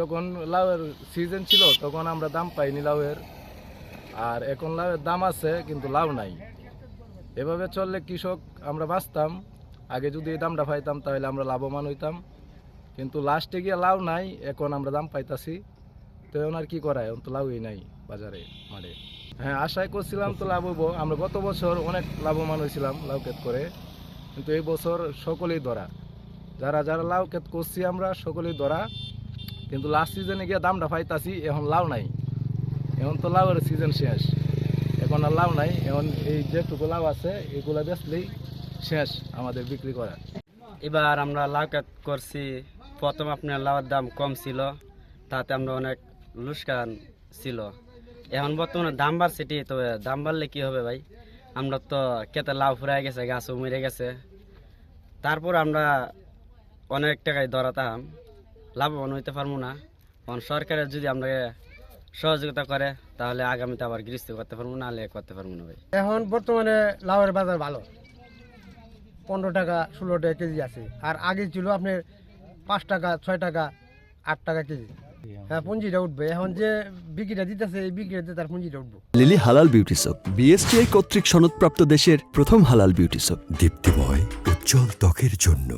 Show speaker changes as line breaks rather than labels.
যখন লাউয়ের সিজন ছিল, তখন আমরা দাম পাইনি লাউয়ের। আর এখন লাউয়ের দাম আছে, কিন্তু লাউ নাই। এভাবে চললে কৃষক, আমরা বাঁচতাম। আগে যদি এই দামটা পাইতাম, তাহলে আমরা লাভবান হইতাম। কিন্তু লাস্টে গিয়ে লাউ নাই, এখন আমরা দাম পাইতাছি। তো এখন আর কি করায়? এখন তো লাউই নাই বাজারে, মাঠে। হ্যাঁ আশায় করছিলাম তো লাভ হব আমরা গত বছর অনেক লাভবান হয়েছিলাম লাউ ক্ষেত করে। কিন্তু এই বছর সকলেই ধরা। যারা যারা লাউ ক্ষেত করছি আমরা, সকলেই ধরা। কিন্তু লাস্ট সিজনে গিয়ে দামটা পাইতাছি এখন লাউ নাই। এখন তো লাউয়ের সিজন শেষ। এখন আর লাউ নাই এখন এই যেটুকু লাউ আছে এগুলো বেচলেই শেষ আমাদের বিক্রি করা।
এবার আমরা লাউ কাট করছি। প্রথম আপনার লাউয়ের দাম কম ছিল তাতে আমরা অনেক লুসকান ছিল। এখন বর্তমানে দাম বাড়ছে ঠিকই, তবে দাম বাড়লে কি হবে ভাই? আমরা তো কেতে লাউ ফুরাই গেছে গাছও মরে গেছে। তারপর আমরা অনেক টাকায় ধরাতাম লাভবান হইতে পারব না। কারণ সরকারের যদি আমরা সহযোগিতা করে তাহলে আগামীতে আবার গৃহস্থ করতে পারব না হলে করতে পারব না ভাই।
এখন বর্তমানে লাউয়ের বাজার ভালো। পনেরো টাকা ষোলো টাকা কেজি আছে। আর আগে ছিল আপনার পাঁচ টাকা ছয় টাকা আট টাকা কেজি। হ্যাঁ পুঁজিটা উঠবে। এখন যে বিক্রিটা দিতেছে এই বিক্রিতে তার পুঁজিটা উঠবো।
লিলি হালাল বিউটি সোপ বিএসটিআই কর্তৃক সনদপ্রাপ্ত দেশের প্রথম হালাল বিউটি সোপ
দীপ্তিময় উজ্জ্বল ত্বকের জন্য।